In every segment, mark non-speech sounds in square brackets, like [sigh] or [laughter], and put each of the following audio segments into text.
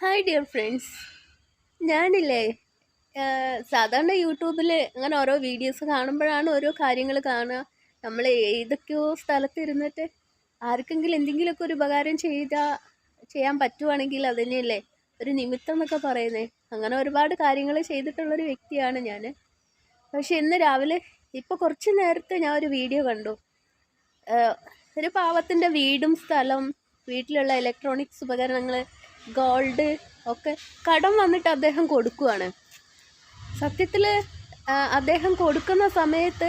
Hi dear friends ഞാനില്ലേ സാധാരണ യൂട്യൂബിൽ അങ്ങനെ ഓരോ വീഡിയോസ് കാണുമ്പോഴാണ് ഓരോ കാര്യങ്ങൾ കാണുക. നമ്മൾ ഏതൊക്കെയോ സ്ഥലത്ത് ഇരുന്നിട്ട് ആർക്കെങ്കിലും എന്തെങ്കിലുമൊക്കെ ഒരു ഉപകാരം ചെയ്താൽ ചെയ്യാൻ പറ്റുവാണെങ്കിൽ അതിനല്ലേ ഒരു നിമിത്തം എന്നൊക്കെ പറയുന്നത് അങ്ങനെ ഒരുപാട് കാര്യങ്ങൾ ചെയ്തിട്ടുള്ളൊരു വ്യക്തിയാണ് ഞാൻ പക്ഷെ ഇന്ന് രാവിലെ ഇപ്പോൾ കുറച്ച് നേരത്തെ ഞാൻ ഒരു വീഡിയോ കണ്ടു. ഒരു പാവത്തിന്റെ വീടും സ്ഥലം വീട്ടിലുള്ള ഇലക്ട്രോണിക്സ് ഉപകരണങ്ങൾ ഗോൾഡ് ഒക്കെ കടം വന്നിട്ട് അദ്ദേഹം കൊടുക്കുവാണ്. സത്യത്തിൽ അദ്ദേഹം കൊടുക്കുന്ന സമയത്ത്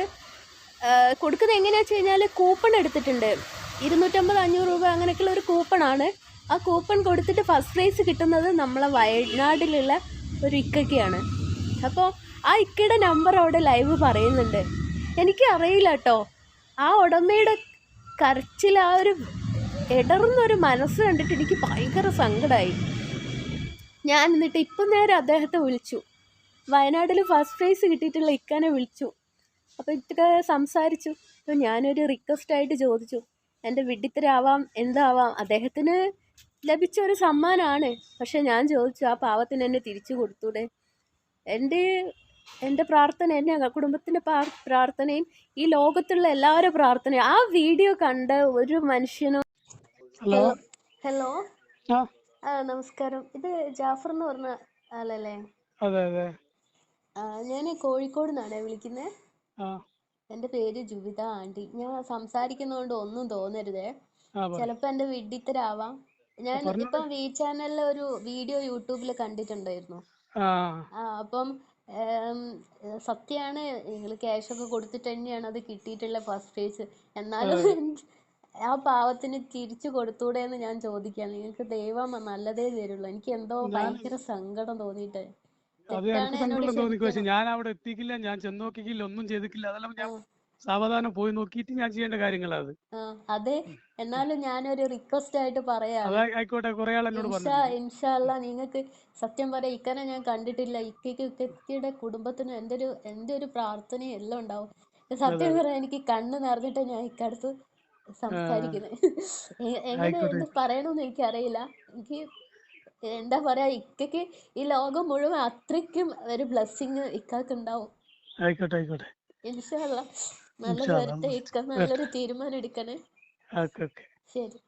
കൊടുക്കുന്നത് എങ്ങനെയാണെന്ന് വെച്ച് കഴിഞ്ഞാൽ കൂപ്പൺ എടുത്തിട്ടുണ്ട്. ഇരുന്നൂറ്റമ്പത് അഞ്ഞൂറ് രൂപ അങ്ങനെയൊക്കെയുള്ള ഒരു കൂപ്പണാണ്. ആ കൂപ്പൺ കൊടുത്തിട്ട് ഫസ്റ്റ് പ്രൈസ് കിട്ടുന്നത് നമ്മളെ വയനാട്ടിലുള്ള ഒരു ഇക്കയ്ക്കാണ്. അപ്പോൾ ആ ഇക്കയുടെ നമ്പർ അവിടെ ലൈവ് പറയുന്നുണ്ട്. എനിക്ക് അറിയില്ല കേട്ടോ ആ ഉടമയുടെ കരച്ചിൽ ആ ഒരു ഇടറുന്നൊരു മനസ്സ് കണ്ടിട്ട് എനിക്ക് ഭയങ്കര സങ്കടമായി ഞാൻ എന്നിട്ട് ഇപ്പം നേരെ അദ്ദേഹത്തെ വിളിച്ചു. വയനാട്ടിൽ ഫസ്റ്റ് പ്രൈസ് കിട്ടിയിട്ടുള്ള ഇക്കാനെ വിളിച്ചു. അപ്പോൾ ഇതൊക്കെ സംസാരിച്ചു. അപ്പോൾ ഞാനൊരു റിക്വസ്റ്റായിട്ട് ചോദിച്ചു. എന്റെ വിഡിത്തരാവാം എന്താവാം? അദ്ദേഹത്തിന് ലഭിച്ച ഒരു സമ്മാനമാണ് പക്ഷെ ഞാൻ ചോദിച്ചു ആ പാവത്തിന് എന്നെ തിരിച്ചു കൊടുത്തൂടെ? എന്റെ എന്റെ പ്രാർത്ഥന എന്നെ കുടുംബത്തിന്റെ പ്രാർത്ഥനയും ഈ ലോകത്തുള്ള എല്ലാവരുടെ പ്രാർത്ഥനയും ആ വീഡിയോ കണ്ട ഒരു മനുഷ്യനും ഹലോ ഹലോ ആ. നമസ്കാരം. ഇത് ജാഫർ എന്ന് പറഞ്ഞ ആളല്ലേ? അതെ അതെ. ഞാൻ കോഴിക്കോട് നിന്നാണ് വിളിക്കുന്നത് എന്റെ പേര് ജുവിത ആന്റി. ഞാൻ സംസാരിക്കുന്നതുകൊണ്ട് ഒന്നും തോന്നരുതേ. ചിലപ്പോ എന്റെ വിഡിത്തരാവാം ഞാൻ. ഇപ്പം വി ചാനലിലെ ഒരു വീഡിയോ യൂട്യൂബിൽ കണ്ടിട്ടുണ്ടായിരുന്നു. ആ. അപ്പം സത്യാണ് നിങ്ങൾ ക്യാഷ് ഒക്കെ കൊടുത്തിട്ട് തന്നെയാണ് അത് കിട്ടിയിട്ടുള്ള ഫസ്റ്റ് പ്രൈസ് എന്നാലും [laughs] ആ പാവത്തിന് തിരിച്ചു കൊടുത്തൂടെ എന്ന് ഞാൻ ചോദിക്കാം നിങ്ങൾക്ക് ദൈവം നല്ലതേ തരുള്ളൂ. എനിക്ക് എന്തോ ഭയങ്കര സങ്കടം തോന്നിയിട്ട്. അത് എനിക്ക് സങ്കടം തോന്നി. പക്ഷെ ഞാൻ അവിടെ എത്തിക്കില്ല. ഞാൻ ചെന്ന് നോക്കിക്കില്ല. ഒന്നും ചെയ്തിട്ടില്ല അതെല്ലാം ഞാൻ സാവധാനം പോയി നോക്കിയിട്ട് ഞാൻ ചെയ്യേണ്ട കാര്യങ്ങളാ അത്. അതെ. എന്നാലും ഞാനൊരു റിക്വസ്റ്റ് ആയിട്ട് പറയാം. ആയിക്കോട്ടെ. കുറെ ആൾ എന്നോട് ഇൻഷാ അല്ലാ ഇൻഷാല്ല നിങ്ങൾക്ക് സത്യം പറയാം ഇക്കനെ ഞാൻ കണ്ടിട്ടില്ല. ഇക്കയ്ക്ക് ഇക്കയുടെ കുടുംബത്തിനും എന്റെ ഒരു എന്റെ ഒരു പ്രാർത്ഥനയും എല്ലാം ഉണ്ടാവും. സത്യം പറയാം എനിക്ക് കണ്ണ് നിറഞ്ഞിട്ട് ഞാൻ ഇക്കടുത്ത് സംസാരിക്കുന്നത് എങ്ങനെ എന്ത് പറയണമെന്ന് എനിക്കറിയില്ല. എനിക്ക് എന്താ പറയാ ഇക്കയ്ക്ക് ഈ ലോകം മുഴുവൻ അത്രയ്ക്കും ഒരു ബ്ലെസ്സിങ് ഇക്കാക്ക് ഉണ്ടാവും. ഇൻഷാല്ല നല്ലത് ഇൻഷാ വരട്ടെ ഇക്ക നല്ലൊരു തീരുമാനം എടുക്കണേ. ശരി.